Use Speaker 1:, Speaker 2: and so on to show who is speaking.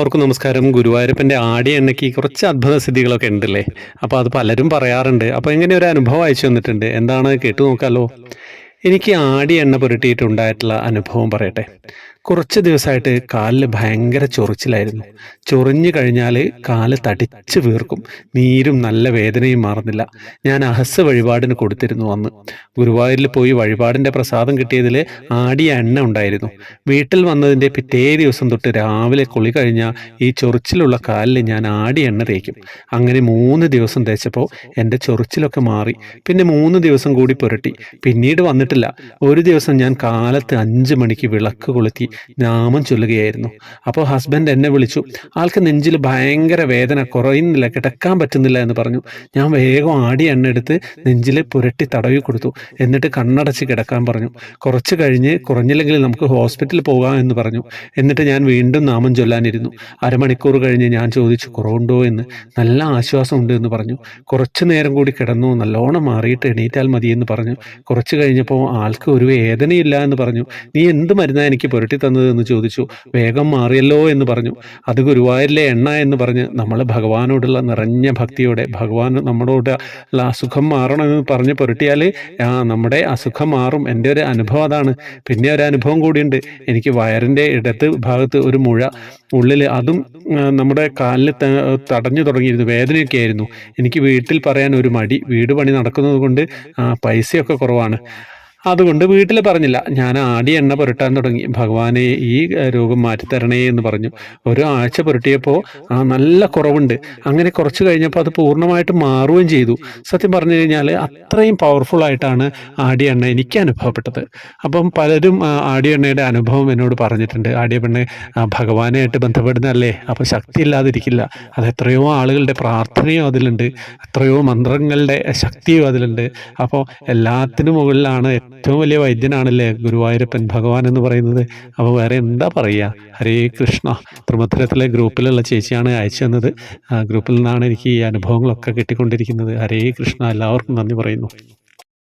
Speaker 1: എല്ലാവർക്കും നമസ്കാരം. ഗുരുവായൂരപ്പന്റെ ആടി എണ്ണയ്ക്ക് കുറച്ച് അത്ഭുത സ്ഥിതികളൊക്കെ ഉണ്ടല്ലേ? അപ്പോൾ അത് പലരും പറയാറുണ്ട്. അപ്പോൾ എങ്ങനെയൊരു ഒരു അനുഭവം അയച്ചു വന്നിട്ടുണ്ട് എന്താണ്? കേട്ടു നോക്കാലോ. എനിക്ക് ആടി എണ്ണ പുരട്ടിയിട്ടുണ്ടായിട്ടുള്ള അനുഭവം പറയട്ടെ. കുറച്ച് ദിവസമായിട്ട് കാലിൽ ഭയങ്കര ചൊറിച്ചിലായിരുന്നു. ചൊറിഞ്ഞു കഴിഞ്ഞാൽ കാൽ തടിച്ച് വീർക്കും. നീരും നല്ല വേദനയും മാറുന്നില്ല. ഞാൻ അഹസ് വഴിപാടിന് കൊടുത്തിരുന്നു അന്ന്. ഗുരുവായൂരിൽ പോയി വഴിപാടിന്റെ പ്രസാദം കിട്ടിയതിൽ ആടിയ എണ്ണ ഉണ്ടായിരുന്നു. വീട്ടിൽ വന്നതിന്റെ പിറ്റേ ദിവസം തൊട്ട് രാവിലെ കുളി കഴിഞ്ഞാൽ ഈ ചൊറിച്ചിലുള്ള കാലിൽ ഞാൻ ആടി എണ്ണ തേക്കും. അങ്ങനെ മൂന്ന് ദിവസം തേച്ചപ്പോൾ എന്റെ ചൊറിച്ചിലൊക്കെ മാറി. പിന്നെ മൂന്ന് ദിവസം കൂടി പുരട്ടി. പിന്നീട് വന്നിട്ടില്ല ഒരു ദിവസം ഞാൻ കാലത്ത് അഞ്ച് മണിക്ക് വിളക്ക് കൊളുത്തി നാമം ചൊല്ലുകയായിരുന്നു. അപ്പോൾ ഹസ്ബൻഡ് എന്നെ വിളിച്ചു ആൾക്ക് നെഞ്ചിൽ ഭയങ്കര വേദന കുറയുന്നില്ല കിടക്കാൻ പറ്റുന്നില്ല എന്ന് പറഞ്ഞു. ഞാൻ വേഗം ആടി എണ്ണ എടുത്ത് നെഞ്ചിൽ പുരട്ടി തടവി കൊടുത്തു. എന്നിട്ട് കണ്ണടച്ച് കിടക്കാൻ പറഞ്ഞു. കുറച്ച് കഴിഞ്ഞ് കുറഞ്ഞില്ലെങ്കിൽ നമുക്ക് ഹോസ്പിറ്റലിൽ പോകാം എന്ന് പറഞ്ഞു. എന്നിട്ട് ഞാൻ വീണ്ടും നാമം ചൊല്ലാനിരുന്നു. അരമണിക്കൂർ കഴിഞ്ഞ് ഞാൻ ചോദിച്ചു കുറവുണ്ടോ എന്ന്? നല്ല ആശ്വാസം ഉണ്ട് എന്ന് പറഞ്ഞു. കുറച്ചു നേരം കൂടി കിടന്നു നല്ലോണം മാറിയിട്ട് എണീറ്റാൽ മതി എന്ന് പറഞ്ഞു. കുറച്ച് കഴിഞ്ഞപ്പോൾ ആൾക്ക് ഒരു വേദനയില്ല എന്ന് പറഞ്ഞു. നീ എന്ത് മരുന്നാ എനിക്ക് പുരട്ടി തന്നത്? എന്ന് ചോദിച്ചു. വേഗം മാറിയല്ലോ എന്ന് പറഞ്ഞു. അത് ഗുരുവായൂരിലെ എണ്ണ എന്ന് പറഞ്ഞ് നമ്മൾ ഭഗവാനോടുള്ള നിറഞ്ഞ ഭക്തിയോടെ ഭഗവാൻ നമ്മളോട് അസുഖം മാറണമെന്ന് പറഞ്ഞ് പുരട്ടിയാൽ നമ്മുടെ അസുഖം മാറും. എന്റെ ഒരു അനുഭവം അതാണ്. പിന്നെ ഒരു അനുഭവം കൂടിയുണ്ട്. എനിക്ക് വയറിന്റെ ഇടത്ത് ഭാഗത്ത് ഒരു മുഴ ഉള്ളിൽ അതും നമ്മുടെ കാലിൽ തടഞ്ഞു തുടങ്ങിയിരുന്നു. വേദനയൊക്കെ ആയിരുന്നു. എനിക്ക് വീട്ടിൽ പറയാൻ ഒരു മടി. വീട് പണി നടക്കുന്നത് കൊണ്ട് പൈസയൊക്കെ കുറവാണ്. അതുകൊണ്ട് വീട്ടിൽ പറഞ്ഞില്ല. ഞാൻ ആടി എണ്ണ പുരട്ടാൻ തുടങ്ങി. ഭഗവാനെ ഈ രോഗം മാറ്റിത്തരണേ എന്ന് പറഞ്ഞു. ഒരു ആഴ്ച പുരട്ടിയപ്പോൾ ആ, നല്ല കുറവുണ്ട്. അങ്ങനെ കുറച്ച് കഴിഞ്ഞപ്പോൾ അത് പൂർണമായിട്ട് മാറുകയും ചെയ്തു. സത്യം പറഞ്ഞു കഴിഞ്ഞാൽ അത്രയും പവർഫുൾ ആയിട്ടാണ് ആടി എണ്ണ എനിക്ക് അനുഭവപ്പെട്ടത്. അപ്പം പലരും ആടി എണ്ണയുടെ അനുഭവം എന്നോട് പറഞ്ഞിട്ടുണ്ട്. ആടി പെണ്ണെ ഭഗവാനായിട്ട് ബന്ധപ്പെടുന്നതല്ലേ? അപ്പം ശക്തി ഇല്ലാതിരിക്കില്ല. അത് എത്രയോ ആളുകളുടെ പ്രാർത്ഥനയും അതിലുണ്ട്. എത്രയോ മന്ത്രങ്ങളുടെ ശക്തിയും അതിലുണ്ട്. അപ്പോൾ എല്ലാത്തിനും മുകളിലാണ് ഏറ്റവും വലിയ വൈദ്യനാണല്ലേ ഗുരുവായൂരപ്പൻ ഭഗവാൻ എന്ന് പറയുന്നത്. അപ്പോൾ വേറെ എന്താ പറയുക? ഹരേ കൃഷ്ണ. ത്രിമധുരത്തിലെ ഗ്രൂപ്പിലുള്ള ചേച്ചിയാണ് അയച്ചു തന്നത്. ഗ്രൂപ്പിൽ നിന്നാണ് എനിക്ക് ഈ അനുഭവങ്ങളൊക്കെ കിട്ടിക്കൊണ്ടിരിക്കുന്നത്. ഹരേ കൃഷ്ണ. എല്ലാവർക്കും നന്ദി പറയുന്നു.